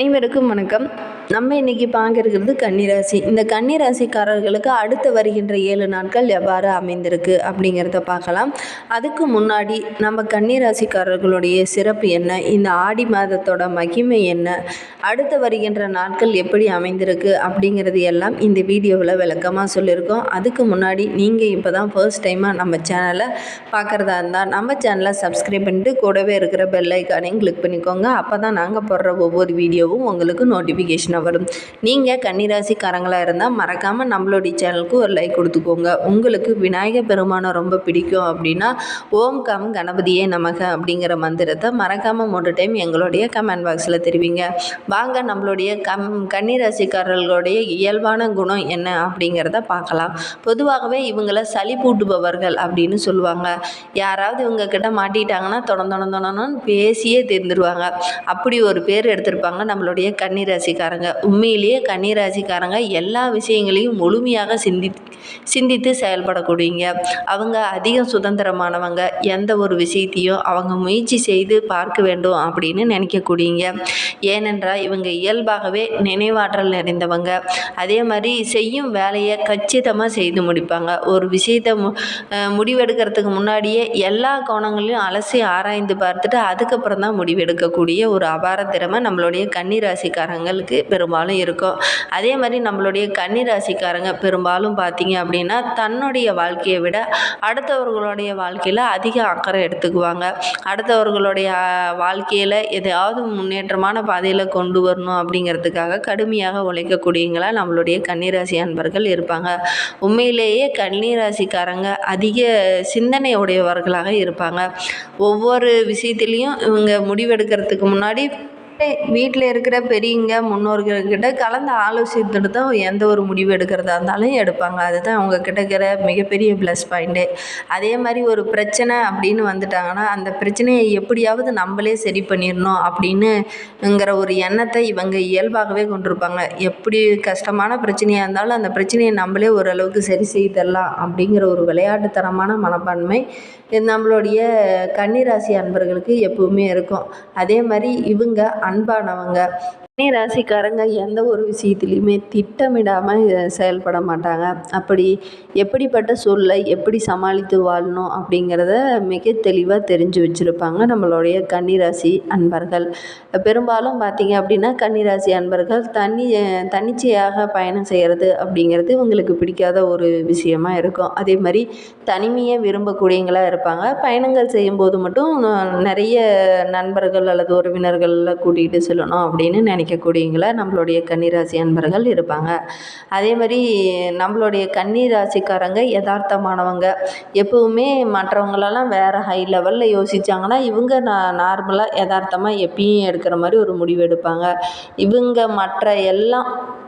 அனைவருக்கும் வணக்கம். நம்ம இன்னைக்கு பாங்கிருக்கிறது கன்னிராசி. இந்த கன்னிராசிக்காரர்களுக்கு அடுத்து வருகின்ற ஏழு நாட்கள் எவ்வாறு அமைந்திருக்கு அப்படிங்கிறத பார்க்கலாம். அதுக்கு முன்னாடி நம்ம கன்னிராசிக்காரர்களுடைய சிறப்பு என்ன? இந்த ஆடி மாதத்தோட மகிமை என்ன? அடுத்து வருகின்ற நாட்கள் எப்படி அமைந்திருக்கு அப்படிங்கிறது எல்லாம் இந்த வீடியோவில் விளக்கமாக சொல்லியிருக்கோம். அதுக்கு முன்னாடி நீங்கள் இப்போ தான் ஃபர்ஸ்ட் டைமாக நம்ம சேனலை பார்க்குறதா இருந்தால் நம்ம சேனலை சப்ஸ்கிரைப் பண்ணிட்டு கூடவே இருக்கிற பெல் ஐக்கானையும் கிளிக் பண்ணிக்கோங்க. அப்போ தான் நாங்கள் போடுற ஒவ்வொரு வீடியோவும் உங்களுக்கு நோட்டிஃபிகேஷனாக வரும். நீங்கள் கன்னிராசிக்காரங்களாக இருந்தால் மறக்காமல் நம்மளுடைய சேனலுக்கு ஒரு லைக் கொடுத்துக்கோங்க. உங்களுக்கு விநாயகர் பெருமானை ரொம்ப பிடிக்கும் அப்படின்னா ஓம் கம் கணபதியே நமக அப்படிங்கிற மந்திரத்தை மறக்காமல் மூன்று டைம் எங்களுடைய கமெண்ட் பாக்ஸில் தெரிவிங்க. வாங்க நம்மளுடைய கம் கன்னிராசிக்காரர்களுடைய இயல்பான குணம் என்ன அப்படிங்கிறத பார்க்கலாம். பொதுவாகவே இவங்களை சளி பூட்டுபவர்கள் அப்படின்னு சொல்லுவாங்க. யாராவது இவங்க கிட்ட மாட்டிட்டாங்கன்னா தொடர்ந்து தொடர்ந்து பேசியே தெரிந்துருவாங்க. அப்படி ஒரு பேர் எடுத்திருப்பாங்க. நம்மளுடைய கன்னிராசிக்காரங்க. உண்மையிலேயே கன்னிராசிக்காரங்க எல்லா விஷயங்களையும் முழுமையாக சிந்தி சிந்தித்து செயல்படக்கூடியங்க அவங்க அதிகம் சுதந்திரமானவங்க. எந்த ஒரு விஷயத்தையும் அவங்க முயற்சி செய்து பார்க்க வேண்டும் அப்படின்னு நினைக்கக்கூடியங்க ஏனென்றால் இவங்க இயல்பாகவே நினைவாற்றல் நிறைந்தவங்க. அதே மாதிரி செய்யும் வேலையை கச்சிதமாக செய்து முடிப்பாங்க. ஒரு விஷயத்தை மு முடிவெடுக்கிறதுக்கு முன்னாடியே எல்லா கோணங்களையும் அலசி ஆராய்ந்து பார்த்துட்டு அதுக்கப்புறம் தான் முடிவெடுக்கக்கூடிய ஒரு அபார திறமை நம்மளுடைய கன்னிராசிக்காரங்களுக்கு பெரும்பாலும் இருக்கும். அதே மாதிரி நம்மளுடைய கன்னிராசிக்காரங்க பெரும்பாலும் பார்த்திங்க அப்படின்னா தன்னுடைய வாழ்க்கையை விட அடுத்தவர்களுடைய வாழ்க்கையில் அதிக அக்கறை எடுத்துக்குவாங்க. அடுத்தவர்களுடைய வாழ்க்கையில் எதையாவது முன்னேற்றமான பாதையில் கொண்டு வரணும் அப்படிங்கிறதுக்காக கடுமையாக உழைக்கக்கூடியவங்களா நம்மளுடைய கன்னிராசி அன்பர்கள் இருப்பாங்க. உண்மையிலேயே கன்னிராசிக்காரங்க அதிக சிந்தனை உடையவர்களாக இருப்பாங்க. ஒவ்வொரு விஷயத்துலேயும் இவங்க முடிவெடுக்கிறதுக்கு முன்னாடி வீட்டில் இருக்கிற பெரியவங்க முன்னோர்கள்கிட்ட கலந்து ஆலோசித்துட்டு தான் எந்த ஒரு முடிவு எடுக்கிறதா இருந்தாலும் எடுப்பாங்க. அதுதான் அவங்க கிட்ட இருக்கிற மிகப்பெரிய ப்ளஸ் பாயிண்ட்டு அதே மாதிரி ஒரு பிரச்சனை அப்படின்னு வந்துட்டாங்கன்னா அந்த பிரச்சனையை எப்படியாவது நம்மளே சரி பண்ணிடணும் அப்படின்னுங்கிற ஒரு எண்ணத்தை இவங்க இயல்பாகவே கொண்டிருப்பாங்க. எப்படி கஷ்டமான பிரச்சனையாக இருந்தாலும் அந்த பிரச்சனையை நம்மளே ஓரளவுக்கு சரி செய்து தரலாம் அப்படிங்கிற ஒரு விளையாட்டுத்தனமான மனப்பான்மை நம்மளுடைய கன்னிராசி அன்பர்களுக்கு எப்பவுமே இருக்கும். அதே மாதிரி இவங்க அன்பானவங்க. கன்னி ராசிக்காரங்க எந்த ஒரு விஷயத்துலையுமே திட்டமிடாமல் செயல்பட மாட்டாங்க. அப்படி எப்படிப்பட்ட சூழலை எப்படி சமாளித்து வாழணும் அப்படிங்கிறத மிக தெளிவாக தெரிஞ்சு வச்சுருப்பாங்க நம்மளுடைய கன்னிராசி அன்பர்கள். பெரும்பாலும் பார்த்தீங்க அப்படின்னா கன்னிராசி அன்பர்கள் தனி தன்னிச்சையாக பயணம் செய்கிறது அப்படிங்கிறது இவங்களுக்கு பிடிக்காத ஒரு விஷயமா இருக்கும். அதே மாதிரி தனிமையை விரும்பக்கூடியவங்களாக இருப்பாங்க. பயணங்கள் செய்யும்போது மட்டும் நிறைய நண்பர்கள் அல்லது உறவினர்களில் கூட்டிகிட்டு செல்லணும் அப்படின்னு நினைக்கக்கூடியவங்கள நம்மளுடைய கன்னிராசி அன்பர்கள் இருப்பாங்க. அதே மாதிரி நம்மளுடைய கன்னிராசிக்காரங்க யதார்த்தமானவங்க. எப்பவுமே மற்றவங்களெல்லாம் வேறு ஹை லெவலில் யோசித்தாங்கன்னா இவங்க நான் நார்மலாக யதார்த்தமாக எப்பயும் எடுக்கிற மாதிரி ஒரு முடிவு எடுப்பாங்க. இவங்க மற்ற எல்லாம்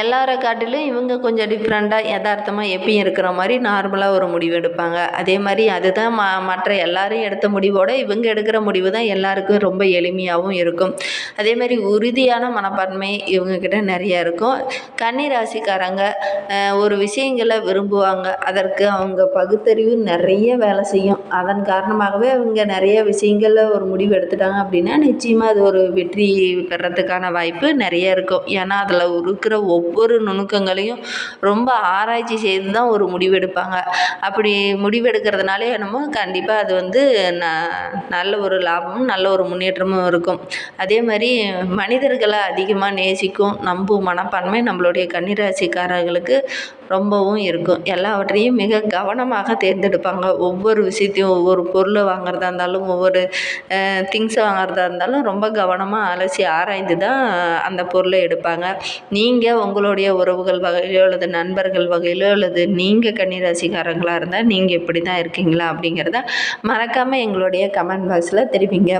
எல்லாரை காட்டிலும் இவங்க கொஞ்சம் டிஃப்ரெண்ட்டாக யதார்த்தமாக எப்பயும் இருக்கிற மாதிரி நார்மலாக ஒரு முடிவு எடுப்பாங்க. அதே மாதிரி அதுதான் ம மற்ற எல்லாரும் எடுத்த முடிவோட இவங்க எடுக்கிற முடிவு தான் எல்லாருக்கும் ரொம்ப எளிமையாகவும் இருக்கும். அதே மாதிரி உறுதியான மனப்பான்மை இவங்கக்கிட்ட நிறைய இருக்கும். கன்னி ராசிக்காரங்க ஒரு விஷயங்களை விரும்புவாங்க. அதற்கு அவங்க பகுத்தறிவு நிறைய வேலை செய்யும். அதன் காரணமாகவே அவங்க நிறைய விஷயங்களில் ஒரு முடிவு எடுத்துட்டாங்க அப்படின்னா நிச்சயமாக அது ஒரு வெற்றி பெறத்துக்கான வாய்ப்பு நிறைய இருக்கும். ஏன்னா அதில் இருக்கிற ஒவ்வொரு நுணுக்கங்களையும் ரொம்ப ஆராய்ச்சி செய்து தான் ஒரு முடிவெடுப்பாங்க. அப்படி முடிவெடுக்கிறதுனாலே என்னமோ கண்டிப்பாக அது வந்து ந நல்ல ஒரு லாபமும் நல்ல ஒரு முன்னேற்றமும் இருக்கும். அதே மாதிரி மனிதர்களை அதிகமாக நேசிக்கும் நம்பும் மனப்பான்மை நம்மளுடைய கன்னிராசிக்காரர்களுக்கு ரொம்பவும் இருக்கும். எல்லாவற்றையும் மிக கவனமாக தேர்ந்தெடுப்பாங்க. ஒவ்வொரு விஷயத்தையும் ஒவ்வொரு பொருளை வாங்குறதா இருந்தாலும் ஒவ்வொரு திங்ஸை வாங்குறதா இருந்தாலும் ரொம்ப கவனமாக அலசி ஆராய்ந்து தான் அந்த பொருளை எடுப்பாங்க. நீங்கள் உங்களுடைய உறவுகள் வகையிலோ அல்லது நண்பர்கள் வகையிலோ அல்லது நீங்கள் கன்னிராசிக்காரங்களாக இருந்தால் நீங்கள் இப்படி தான் இருக்கீங்களா அப்படிங்கிறத மறக்காமல் எங்களுடைய கமெண்ட் பாக்ஸில் தெரிவிங்க.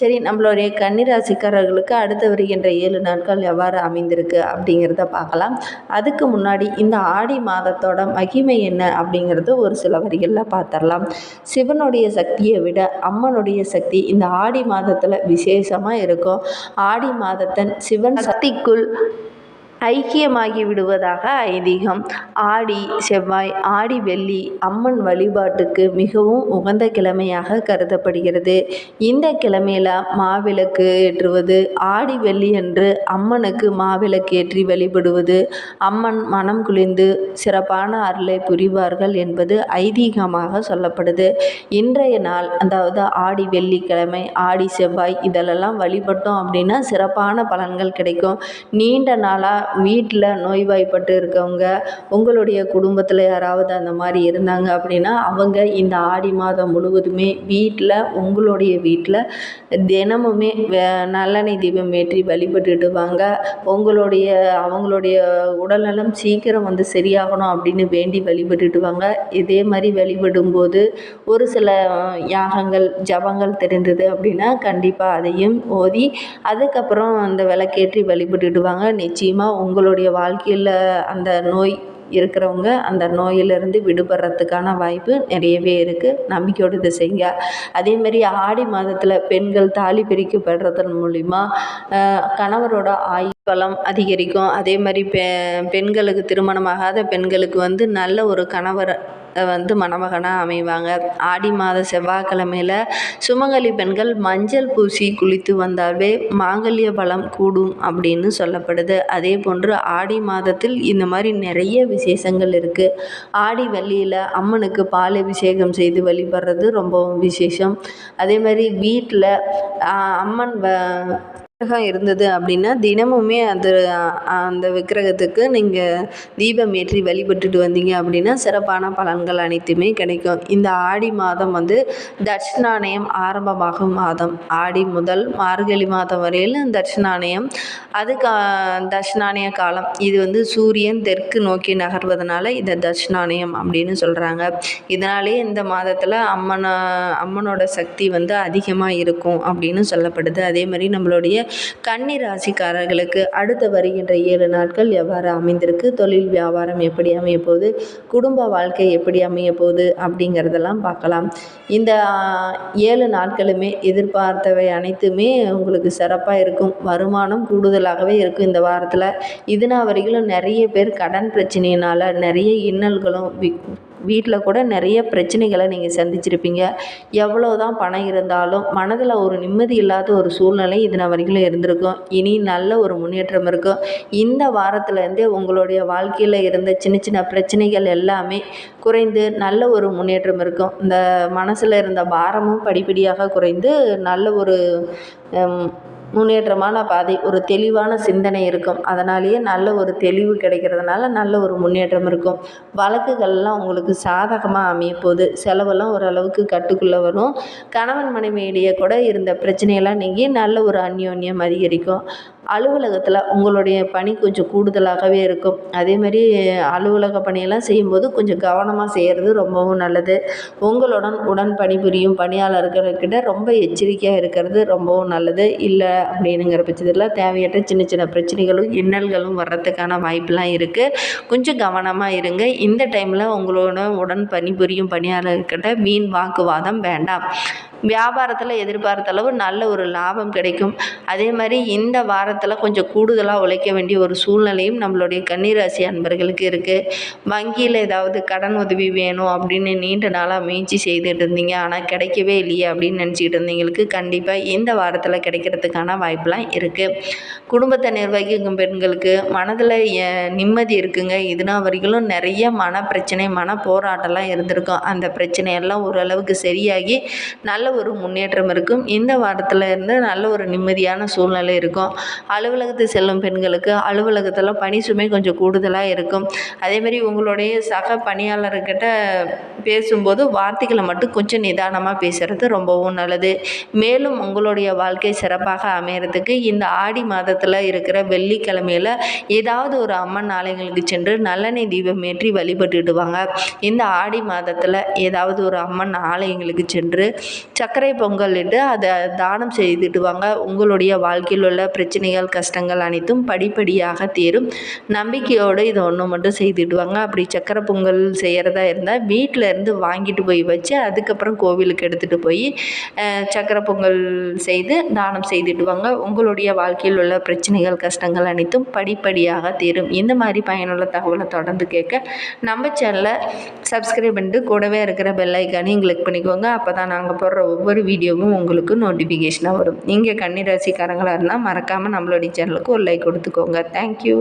சரி நம்மளுடைய கன்னிராசிக்காரர்களுக்கு அடுத்து வருகின்ற ஏழு நாட்கள் எவ்வாறு அமைந்திருக்கு அப்படிங்கிறத பார்க்கலாம். அதுக்கு முன்னாடி இந்த ஆடி மாதத்தோட மகிமை என்ன அப்படிங்கிறது ஒரு சில வரிகளில் பார்த்துடலாம் சிவனுடைய சக்தியை விட அம்மனுடைய சக்தி இந்த ஆடி மாதத்தில் விசேஷமாக இருக்கும். ஆடி மாதத்தன் சிவன் சக்திக்குள் ஐக்கியமாகி விடுவதாக ஐதீகம். ஆடி செவ்வாய் ஆடி வெள்ளி அம்மன் வழிபாட்டுக்கு மிகவும் உகந்த கிழமையாக கருதப்படுகிறது. இந்த கிழமையில் மாவிளக்கு ஏற்றுவது ஆடி வெள்ளி அன்று அம்மனுக்கு மாவிளக்கு ஏற்றி வழிபடுவது அம்மன் மனம் குளிர்ந்து சிறப்பான அருளை புரிவார்கள் என்பது ஐதீகமாக சொல்லப்படுது. இன்றைய நாள் அதாவது ஆடி வெள்ளிக்கிழமை ஆடி செவ்வாய் இதிலெல்லாம் வழிபட்டோம் அப்படின்னா சிறப்பான பலன்கள் கிடைக்கும். நீண்ட நாளாக வீட்டில் நோய்வாய்ப்பட்டு இருக்கவங்க உங்களுடைய குடும்பத்தில் யாராவது அந்த மாதிரி இருந்தாங்க அப்படின்னா அவங்க இந்த ஆடி மாதம் முழுவதுமே வீட்டில் உங்களுடைய வீட்டில் தினமுமே நல்லெண்ணெய் தீபம் ஏற்றி வழிபட்டுட்டு வாங்க. உங்களுடைய அவங்களுடைய உடல்நலம் சீக்கிரம் வந்து சரியாகணும் அப்படின்னு வேண்டி வழிபட்டுட்டு வாங்க. இதே மாதிரி வழிபடும்போது ஒரு சில யாகங்கள் ஜபங்கள் தெரிந்தது அப்படின்னா கண்டிப்பாக அதையும் ஓதி அதுக்கப்புறம் அந்த விளக்கேற்றி வழிபட்டுட்டு வாங்க. நிச்சயமாக உங்களுடைய வாழ்க்கையில் அந்த நோய் இருக்கிறவங்க அந்த நோயிலிருந்து விடுபடுறதுக்கான வாய்ப்பு நிறையவே இருக்குது நம்பிக்கையோடு இதை செய்யுங்க. அதேமாரி ஆடி மாதத்தில் பெண்கள் தாலி பிரிக்கப்படுறதன் மூலிமா கணவரோட ஆயுள் பலம் அதிகரிக்கும். அதே மாதிரி பெ பெண்களுக்கு திருமணமாகாத பெண்களுக்கு வந்து நல்ல ஒரு கணவர் வந்து மணமகனாக அமைவாங்க. ஆடி மாத செவ்வாய்க்கிழமையில் சுமங்கலி பெண்கள் மஞ்சள் பூசி குளித்து வந்தாலே மாங்கல்ய பலம் கூடும் அப்படின்னு சொல்லப்படுது. அதே போன்று ஆடி மாதத்தில் இந்த மாதிரி நிறைய விசேஷங்கள் இருக்குது ஆடி வெள்ளியில் அம்மனுக்கு பால் அபிஷேகம் செய்து வழிபடுறது ரொம்பவும் விசேஷம். அதே மாதிரி வீட்டில் அம்மன் வ விக்கிரகம் இருந்தது அப்படின்னா தினமுமே அது அந்த விக்கிரகத்துக்கு நீங்கள் தீபம் ஏற்றி வழிபட்டுட்டு வந்தீங்க அப்படின்னா சிறப்பான பலன்கள் அனைத்துமே கிடைக்கும். இந்த ஆடி மாதம் வந்து தட்சிணாணயம் ஆரம்பமாகும் மாதம். ஆடி முதல் மார்கழி மாதம் வரையில் அது அதுக்கு தட்சிணாணய காலம். இது வந்து சூரியன் தெற்கு நோக்கி நகர்வதனால இதை தட்சிணாணயம் அப்படின்னு சொல்கிறாங்க இதனாலே இந்த மாதத்தில் அம்மனை அம்மனோட சக்தி வந்து அதிகமாக இருக்கும் அப்படின்னு சொல்லப்படுது. அதே மாதிரி நம்மளுடைய கன்னி ராசிக்காரர்களுக்கு அடுத்து வருகின்ற ஏழு நாட்கள் எவ்வாறு அமைந்திருக்கு? தொழில் வியாபாரம் எப்படி அமைய போகுது? குடும்ப வாழ்க்கை எப்படி அமைய போகுது? அப்படிங்கிறதெல்லாம் பார்க்கலாம். இந்த ஏழு நாட்களுமே எதிர்பார்த்தவை அனைத்துமே உங்களுக்கு சிறப்பாக இருக்கும். வருமானம் கூடுதலாகவே இருக்கும் இந்த வாரத்தில். இதுனா வரைக்கும் நிறைய பேர் கடன் பிரச்சனையினால் நிறைய இன்னல்களும் வீட்டில் கூட நிறைய பிரச்சனைகளை நீங்கள் சந்திச்சிருப்பீங்க. எவ்வளோ தான் பணம் இருந்தாலும் மனதில் ஒரு நிம்மதி இல்லாத ஒரு சூழ்நிலை இதன வரைக்கும் இருந்திருக்கும். இனி நல்ல ஒரு முன்னேற்றம் இருக்கும். இந்த வாரத்துலேருந்தே உங்களுடைய வாழ்க்கையில் இருந்த சின்ன சின்ன பிரச்சனைகள் எல்லாமே குறைந்து நல்ல ஒரு முன்னேற்றம் இருக்கும். இந்த மனசில் இருந்த பாரமும் படிப்படியாக குறைந்து நல்ல ஒரு முன்னேற்றமான பாதை ஒரு தெளிவான சிந்தனை இருக்கும். அதனாலேயே நல்ல ஒரு தெளிவு கிடைக்கிறதுனால நல்ல ஒரு முன்னேற்றம் இருக்கும். வழக்குகள்லாம் உங்களுக்கு சாதகமாக அமைய போகுது செலவெல்லாம் ஓரளவுக்கு கட்டுக்குள்ளே வரும். கணவன் மனைவியிடையே கூட இருந்த பிரச்சனையெல்லாம் நீங்கி நல்ல ஒரு அந்யோன்யம் அதிகரிக்கும். அலுவலகத்தில் உங்களுடைய பணி கொஞ்சம் கூடுதலாகவே இருக்கும். அதேமாதிரி அலுவலக பணியெல்லாம் செய்யும்போது கொஞ்சம் கவனமாக செய்கிறது ரொம்பவும் நல்லது. உங்களுடன் உடன் பணிபுரியும் பணியாளர்கள்கிட்ட ரொம்ப எச்சரிக்கையாக இருக்கிறது ரொம்பவும் நல்லது. இல்லை அப்படின்னுங்கிற பட்சத்தில் தேவையற்ற சின்ன சின்ன பிரச்சனைகளும் இன்னல்களும் வர்றதுக்கான வாய்ப்பெலாம் இருக்குது கொஞ்சம் கவனமாக இருங்க. இந்த டைமில் உங்களோட உடன் பணிபுரியும் பணியாளர்கிட்ட வீண் வாக்குவாதம் வேண்டாம். வியாபாரத்தில் எதிர்பார்த்த அளவு நல்ல ஒரு லாபம் கிடைக்கும். அதே மாதிரி இந்த வாரத்தில் கொஞ்சம் கூடுதலாக உழைக்க வேண்டிய ஒரு சூழ்நிலையும் நம்மளுடைய கன்னிராசி அன்பர்களுக்கு இருக்குது வங்கியில் ஏதாவது கடன் உதவி வேணும் அப்படின்னு நீண்ட நாளாக முயற்சி செய்துட்டு இருந்தீங்க. ஆனால் கிடைக்கவே இல்லையே அப்படின்னு நினச்சிக்கிட்டு இருந்தீங்களுக்கு கண்டிப்பாக இந்த வாரத்தில் கிடைக்கிறதுக்கான வாய்ப்பெலாம் இருக்குது குடும்பத்தை நிர்வகிக்கும் பெண்களுக்கு மனதில் நிம்மதி இருக்குங்க. இதுனா வரைக்கும் நிறைய மன பிரச்சனை மன போராட்டம்லாம் இருந்திருக்கும். அந்த பிரச்சனையெல்லாம் ஓரளவுக்கு சரியாகி நல்ல ஒரு முன்னேற்றம் இருக்கும். இந்த வாரத்தில் இருந்து நல்ல ஒரு நிம்மதியான சூழ்நிலை இருக்கும். அலுவலகத்தை செல்லும் பெண்களுக்கு அலுவலகத்தில் பணி சுமை கொஞ்சம் கூடுதலாக இருக்கும். அதேமாரி உங்களுடைய சக பணியாளர்கிட்ட பேசும்போது வார்த்தைகளை மட்டும் கொஞ்சம் நிதானமாக பேசுகிறது ரொம்பவும் நல்லது. மேலும் உங்களுடைய வாழ்க்கை சிறப்பாக அமையறதுக்கு இந்த ஆடி மாதத்தில் இருக்கிற வெள்ளிக்கிழமையில் ஏதாவது ஒரு அம்மன் ஆலயங்களுக்கு சென்று நல்லெண்ணெய் தீபம் ஏற்றி வழிபட்டுடுவாங்க இந்த ஆடி மாதத்தில் ஏதாவது ஒரு அம்மன் ஆலயங்களுக்கு சென்று சர்க்கரை பொங்கல் இட்டு அதை தானம் செய்துடுவாங்க உங்களுடைய வாழ்க்கையில் உள்ள பிரச்சனைகள் கஷ்டங்கள் அனைத்தும் படிப்படியாக தீரும். நம்பிக்கையோடு இதை ஒன்று மட்டும் செய்துடுவாங்க அப்படி சக்கரை பொங்கல் செய்கிறதா இருந்தால் வீட்டில் இருந்து வாங்கிட்டு போய் வச்சு அதுக்கப்புறம் கோவிலுக்கு எடுத்துகிட்டு போய் சக்கரை பொங்கல் செய்து தானம் செய்துடுவாங்க உங்களுடைய வாழ்க்கையில் உள்ள பிரச்சனைகள் கஷ்டங்கள் அனைத்தும் படிப்படியாக தீரும். இந்த மாதிரி பயனுள்ள தகவலை தொடர்ந்து கேட்க நம்ம சேனலை சப்ஸ்கிரைப் பண்ணிட்டு கூடவே இருக்கிற பெல் ஐக்கானையும் கிளிக் பண்ணிக்கோங்க. அப்போ தான் நாங்கள் போடுற ஒவ்வொரு வீடியோவும் உங்களுக்கு நோட்டிஃபிகேஷனாக வரும். நீங்கள் கன்னிராசிக்காரங்களாக இருந்தால் மறக்காமல் நம்மளுடைய சேனலுக்கு ஒரு லைக் கொடுத்துக்கோங்க. தேங்க்யூ